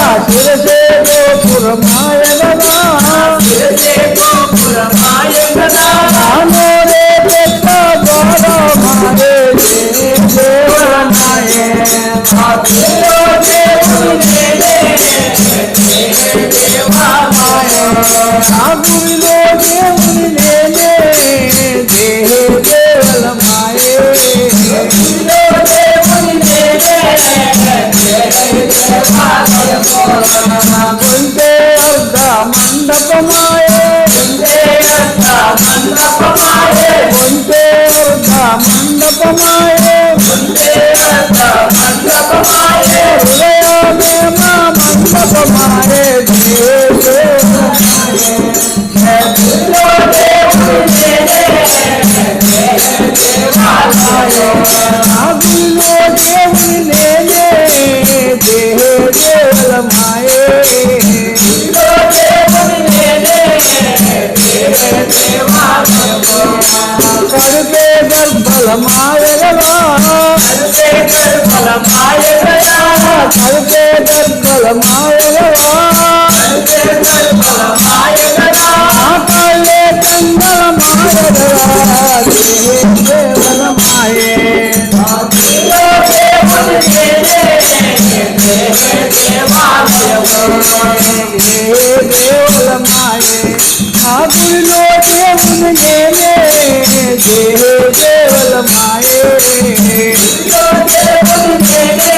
నా శిరసే గర్భలమాయగలా ఆకళ్ళే కంగళమాయగలా దేవలమాయే ఏ దేవుని నేనే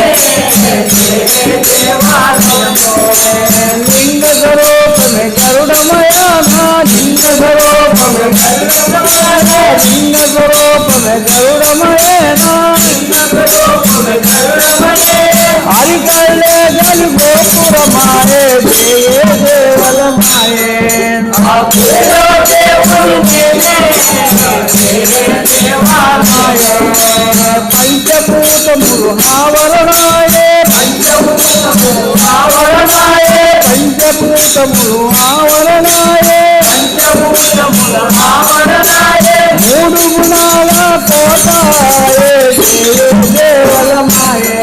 లింగ స్వరూపమే గరుడమయానా లింగ స్వరూపమే లింగ స్వరూపమే గరుడమయేనా హరికళ్ళే గలు గోపురమాయే దేయే దేవలమాయే పంచభూతములు ఆవరణాయే పంచభూతములు ఆవరణాయే. మూడు గుణాల కోటాయే. దేయే దేవలమాయే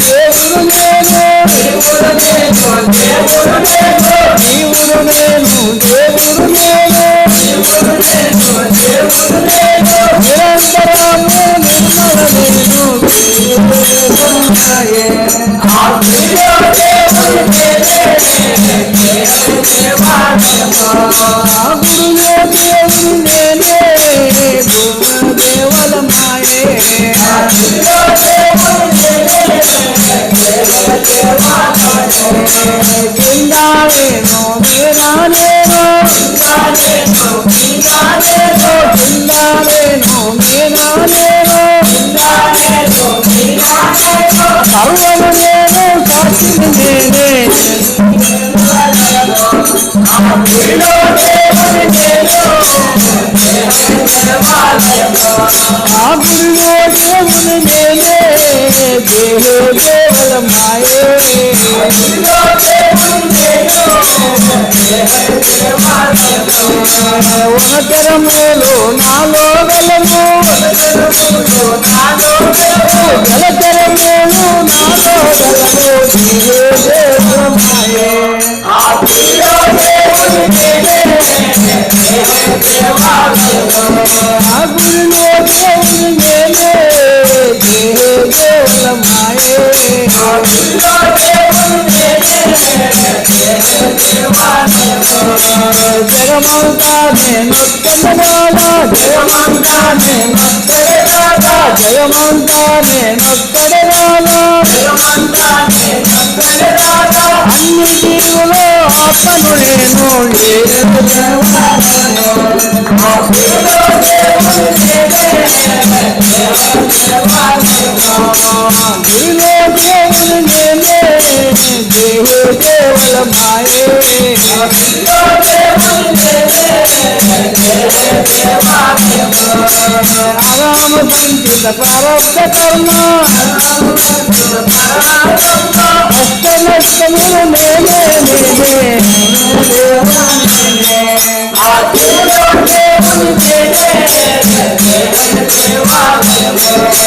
উড়নে సర్వము నేను సాక్షిని నేనే ఆ గుడిలో దేవుని నేనే దేహే కేవల మాయే వనకరములు నాలో గలము జగమంతా నేనొక్కడగానా జగమంతా నేనొక్కడగానా జగమంతా నేనొక్కడగానా అన్ని జీవులో ఆత్మను నేను కేవల మాయే ఆరామ సంచిత ప్రారంభ కర్మ అష్ట నష్టములు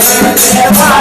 Christ.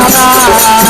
Bye.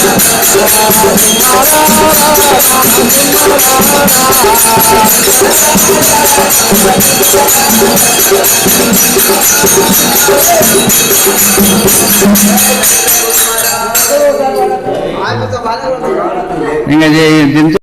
நீங்கள்